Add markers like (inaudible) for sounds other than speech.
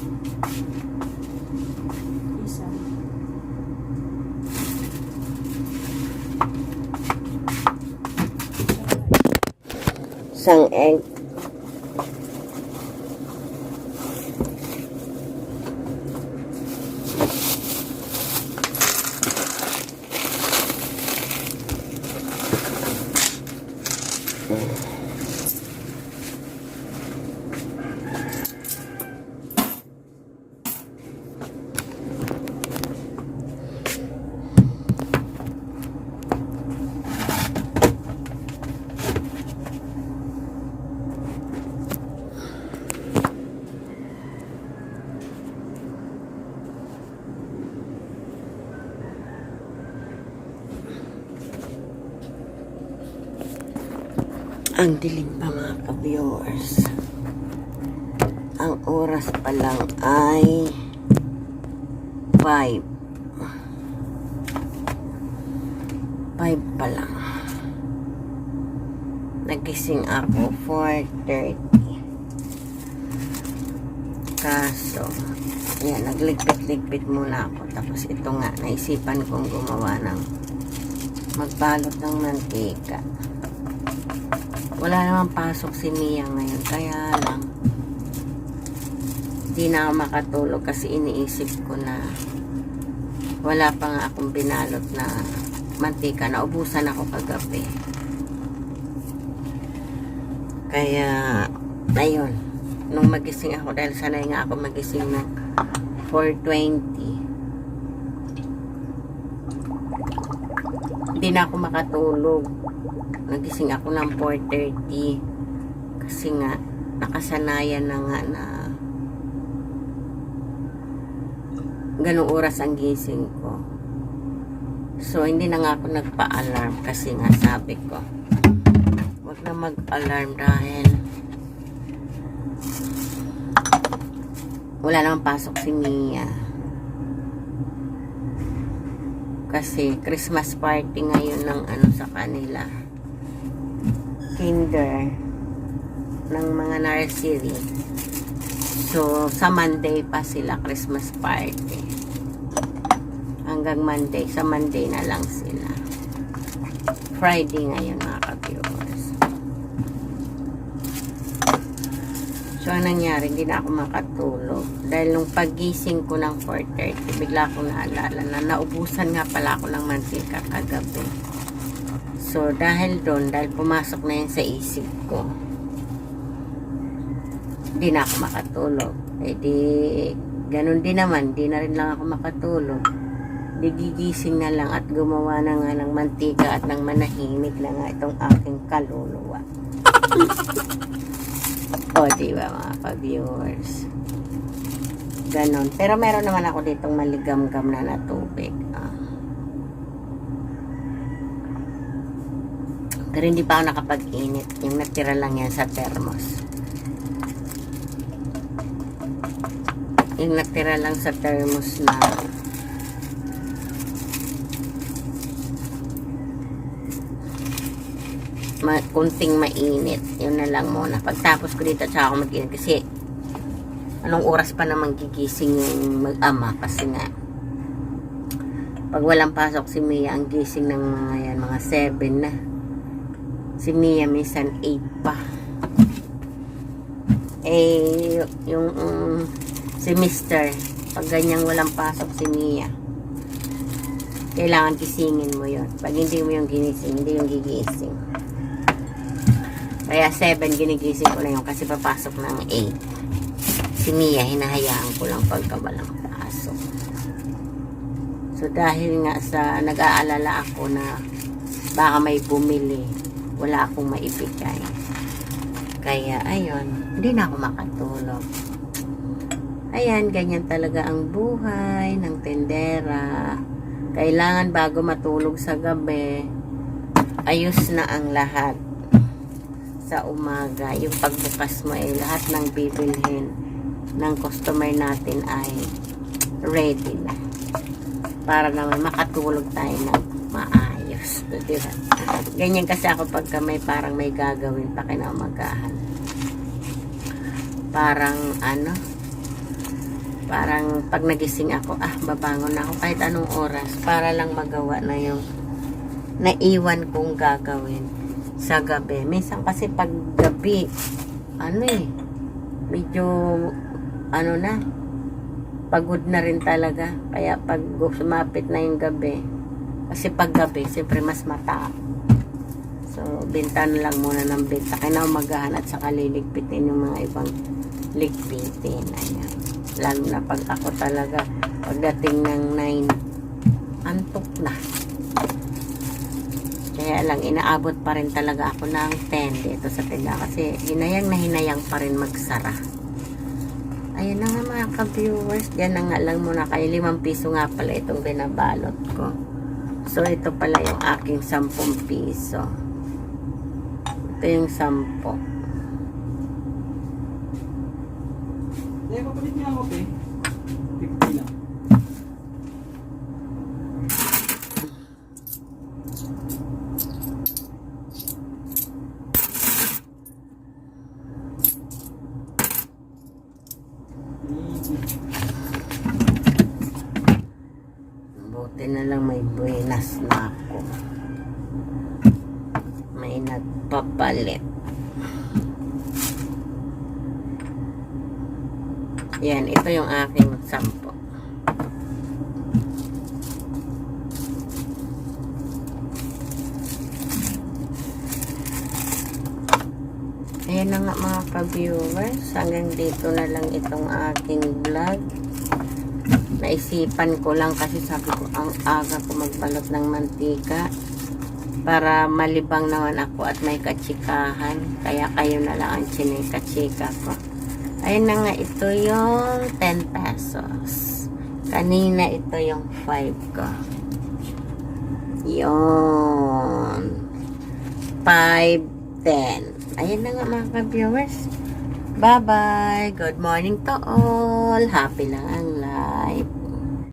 Isa. Isang egg. Ang dilim pa mga ka-viewers. Ang oras pa lang ay 5. 5 pa lang. Nagising ako 4.30. Kaso, yan, nagligpit-ligpit muna ako. Tapos ito nga, naisipan kong gumawa ng magbalot ng mantika wala namang pasok si Mia ngayon. Kaya lang, hindi na ako makatulog kasi iniisip ko na wala pa nga akong binalot na mantika. Naubusan ako kagabi. Kaya, ayun. Nung magising ako, dahil sanay nga ako magising ng 4.20. Hindi na ako makatulog. Nagising ako ng 4.30 kasi nga nakasanayan na nga na ganong oras ang gising ko. So hindi na nga ako nagpa-alarm kasi nga sabi ko wag na mag-alarm dahil wala namang pasok si Mia kasi Christmas party ngayon ng ano sa kanila kinder ng mga nursery. So, sa Monday pa sila Christmas party. Hanggang Monday. Sa Monday na lang sila. Friday ngayon mga ka-viewers. So, ang nangyari, hindi na ako makatulog. Dahil nung pagising ko ng 4.30, bigla akong naalala na naubusan nga pala ako ng mantika kagabi. So, dahil doon, dahil pumasok na yun sa isip ko, hindi na ako makatulog. Eh di, ganun din naman, di na rin lang ako makatulog. Di na lang at gumawa na nga ng mantika at ng manahimik na nga itong aking kaluluwa. (laughs) o, di ba mga ka-viewers? Ganon. Pero meron naman ako ditong maligam-gam na na tubig. Ah. Pero hindi pa ako nakapag-init. Yung natira lang yan sa thermos. Yung natira lang sa thermos na ma kunting mainit. Yun na lang muna. Pagtapos ko dito, tsaka ako mag-init. Kasi, anong oras pa naman gigising yung mag-ama? Kasi nga, pag walang pasok si Mia, ang gising ng mga yan, mga 7 na. Si Mia minsan 8 pa. Eh, yung um, si Mister, pag ganyang walang pasok si Mia, kailangan gisingin mo yon Pag hindi mo yung ginising, hindi yung gigising. Kaya 7 ginigising ko na yun kasi papasok ng 8. Si Mia, hinahayaan ko lang pagka walang pasok. So dahil nga sa nag-aalala ako na baka may bumili, wala akong maibigay. Kaya ayun, hindi na ako makatulog. Ayan, ganyan talaga ang buhay ng tendera. Kailangan bago matulog sa gabi, ayos na ang lahat sa umaga. Yung pagbukas mo ay lahat ng bibilhin ng customer natin ay ready na. Para naman makatulog tayo ng maayos. Diba? Ganyan kasi ako pagka may parang may gagawin pa kinamagahan. Parang ano, parang pag nagising ako, ah, babangon ako kahit anong oras para lang magawa na yung naiwan kong gagawin. Sa gabi. Minsan kasi pag gabi, ano eh, medyo, ano na, pagod na rin talaga. Kaya pag sumapit na yung gabi, kasi pag gabi, siyempre mas mata. So, benta na lang muna ng benta. Kinaumagahan at saka liligpitin yung mga ibang ligpitin. Ayan. Lalo na pag ako talaga, pagdating ng 9, antok na. Kaya lang, inaabot pa rin talaga ako ng 10 dito sa tinda. Kasi hinayang na hinayang pa rin magsara. Ayun na nga mga ka-viewers. Yan na nga lang muna kayo. 5 piso nga pala itong binabalot ko. So, ito pala yung aking 10 piso. Ito yung 10. Eh, papalit niya ako, pe. 50 lang. Buti na lang may buenas na ako. May nagpapalit. Yan, ito yung aking sampo. Ayan na nga mga ka-viewers. Hanggang dito na lang itong aking vlog naisipan ko lang kasi sabi ko ang aga ko magbalot ng mantika para malibang naman ako at may katsikahan kaya kayo na lang ang chinika-chika ko. Ayun na nga ito yung 10 pesos. Kanina ito yung 5 ko. Yun. 5 10 ayun na nga mga ka-viewers. Bye-bye. Good morning to all. Happy lang ang.